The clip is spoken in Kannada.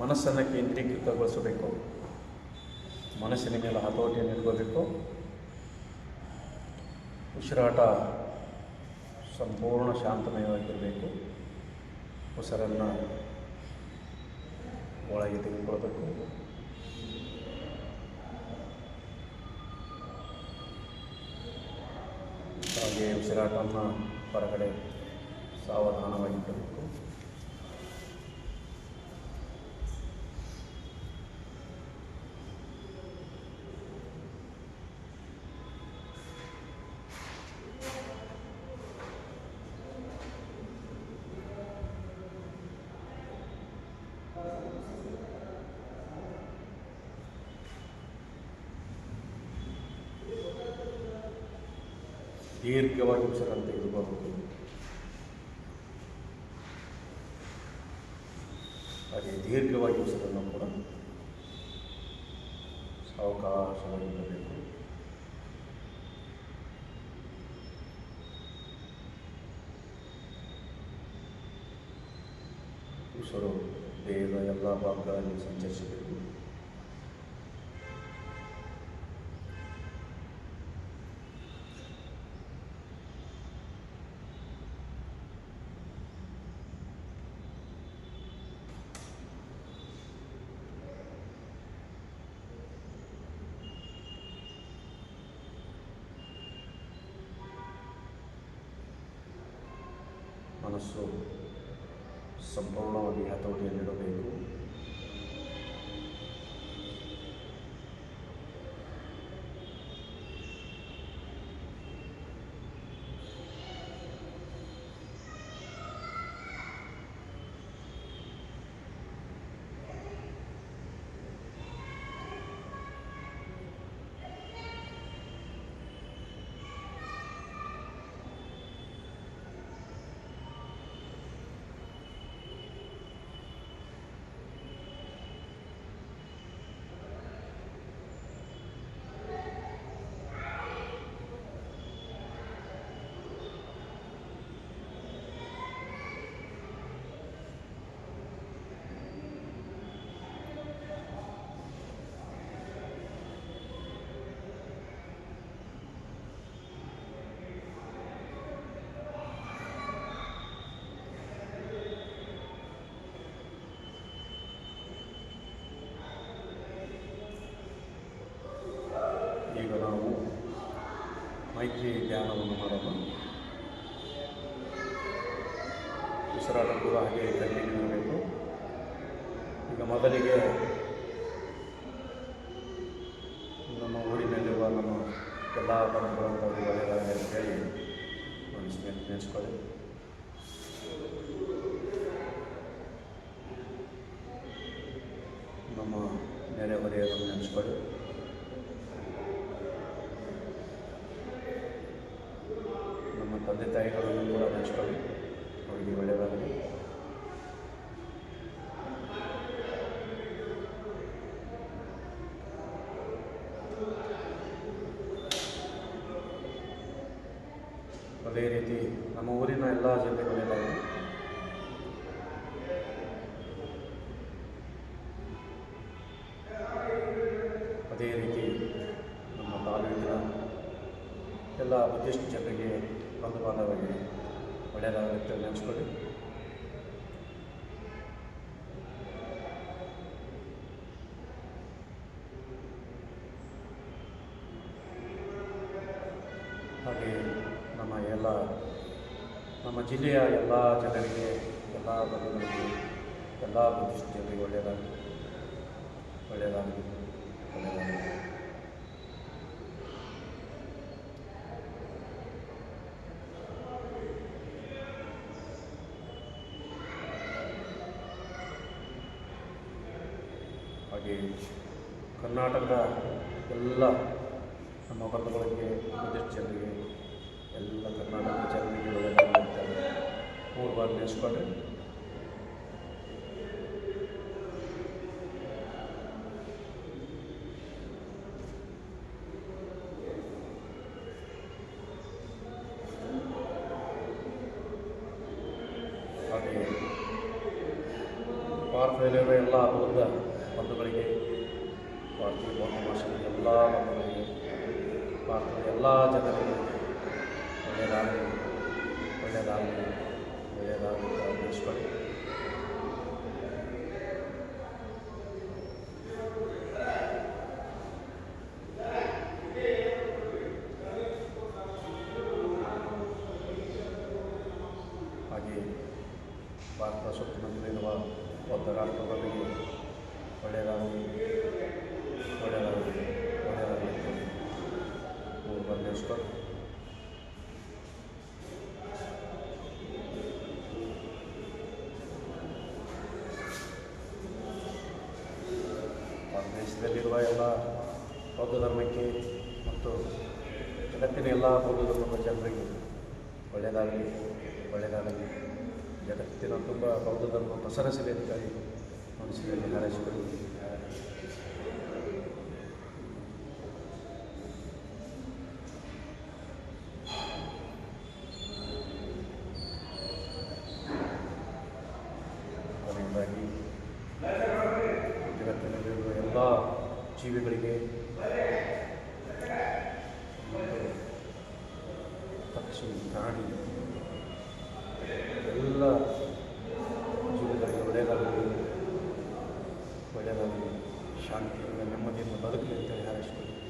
ಮನಸ್ಸನ್ನು ಕೇಂದ್ರೀಕೃತಗೊಳಿಸಬೇಕು. ಮನಸ್ಸಿನ ಮೇಲೆ ಹತೋಟಿಯನ್ನು ಇಟ್ಕೋಬೇಕು. ಉಸಿರಾಟ ಸಂಪೂರ್ಣ ಶಾಂತಮಯವಾಗಿರಬೇಕು. ಉಸಿರನ್ನು ಒಳಗೆ ತೆಗೆದುಕೊಳ್ಬೇಕು. ಹಾಗೆ ಉಸಿರಾಟವನ್ನು ಹೊರಗಡೆ ಸಾವಧಾನವಾಗಿ ದೀರ್ಘವಾಗಿ ಉಸಿರನ್ನು ತೆಗೆದುಕೋಬೇಕು ಹಾಗೆ ದೀರ್ಘವಾಗಿ ಉಸಿರನ್ನು ಕೂಡ ಸಾವಕಾಶವಾಗಿ ಬಿಡಬೇಕು ಉಸಿರು ದೇಹದ ಎಲ್ಲ ಭಾಗಗಳಲ್ಲಿ ಸಂಚರಿಸಬೇಕು masuk Sempolo di atau di Lirobego ಮೈತ್ರಿ ಧ್ಯಾನವನ್ನು ಮಾಡಲು ಉಸಿರಾಟ ಕೂಡ ಹಾಗೆ ಇರಬೇಕು. ಈಗ ಮೊದಲಿಗೆ ನಮ್ಮ ಊರಿನಲ್ಲಿರುವ ನಮ್ಮ ಎಲ್ಲ ಪರಂಪರೆಗಳು ಒಳ್ಳೆಯದಾಗಲಿ ಅಂತ ಹೇಳಿ ಮನಸ್ಸಿನಲ್ಲಿ ನೆನೆಸ್ಕೊಳ್ಳಿ. ನಮ್ಮ ನೆರೆಹೊರೆಯರನ್ನು ನೆನೆಸ್ಕೊಳ್ಳಿ ನಮ್ಮ ತಂದೆ ತಾಯಿಗಳನ್ನು ಕೂಡ ನೆನೆಸ್ಕೊಳ್ಳಿ ಅವರಿಗೆ ಒಳ್ಳೆಯದಾಗಲಿ ಅದೇ ರೀತಿ ನಮ್ಮ ಊರಿನ ಎಲ್ಲ ಜನರಿಗೆ ಅದೇ ರೀತಿ ನಮ್ಮ ತಾಲೂಕಿನ ಎಲ್ಲ ಬುದ್ಧಿಸ್ಟ್ ಜನರಿಗೆ ಬಂಧು ಬಾಂಧವರಿಗೆ ಒಳ್ಳೆಯದಾಗುತ್ತೆ ನೆನೆಸ್ಕೊಳ್ಳಿ. ಹಾಗೆ ನಮ್ಮ ಎಲ್ಲ, ನಮ್ಮ ಜಿಲ್ಲೆಯ ಎಲ್ಲ ಜನರಿಗೆ ಎಲ್ಲ ಬಂಧುಗಳಿಗೆ ಎಲ್ಲ ಬುದ್ಧಿಸ್ಟ್ ಒಳ್ಳೆಯದಾಗಿ ಒಳ್ಳೆಯದಾಗಲಿ ಒಳ್ಳೆಯದಾಗಲಿ. ಹಾಗೆ ಕರ್ನಾಟಕದ ಎಲ್ಲ ನಮ್ಮ ಬಂಧುಗಳಿಗೆ ಬುದ್ಧಿಸ್ಟ್ ಜನರಿಗೆ, ಎಲ್ಲ ಕರ್ನಾಟಕದ ಜನರಿಗೆ ಒಳ್ಳೆಯದಾಗಿರ್ತಾರೆ ಮೂರು ಬಾರಿ ನೆನೆಸ್ಕೊಂಡ್ರೆ ಹಾಗೆ ಭಾರತ ಭಾರತದಲ್ಲಿರುವ ಎಲ್ಲ ಬೌದ್ಧ ಬಂಧುಗಳಿಗೆ ಭಾರತೀಯ ಬೌದ್ಧ ಭಾಷೆಯ ಎಲ್ಲ ಬಂಧುಗಳಿಗೆ ಭಾರತದ ಎಲ್ಲ ಜನರಿಗೆ ಒಳ್ಳೆಯದಾಗಲಿ ಒಳ್ಳೆಯದಾಗಲಿ ಒಳ್ಳೆಯದಾಗಲಿ ಅಂತ ಅನ್ನಿಸ್ಕೊಳ್ಳಿ ಹಾಗೆ ಭಾರತ ಸುತ್ತಮುತ್ತಲಿರುವ ಬೌದ್ಧ ರಾಷ್ಟ್ರಗಳಿಗೆ ಬಂದೇಶ್ವರ್ ನಮ್ಮ ದೇಶದಲ್ಲಿರುವ ಎಲ್ಲ ಬೌದ್ಧ ಧರ್ಮಕ್ಕೆ ಮತ್ತು ಜಗತ್ತಿನ ಎಲ್ಲ ಬೌದ್ಧ ಧರ್ಮದ ಜನರಿಗೆ ಒಳ್ಳೆಯದಾಗಲಿ ಒಳ್ಳೆಯದಾಗಲಿ. ಜಗತ್ತಿನ ತುಂಬ ಬೌದ್ಧ ಧರ್ಮ ಪ್ರಸರಿಸಲಿ ಅಂತ ಹಾರೈಸಿಕೊಳ್ಳಿ ಅದರಿಂದಾಗಿ ಜಗತ್ತಿನಲ್ಲಿರುವ ಎಲ್ಲ ಜೀವಿಗಳಿಗೆ ಪಕ್ಷಿ ಪ್ರಾಣಿ ಎಲ್ಲ बड़े शांति में नेमदी बदक लेते हैं हर स्कूल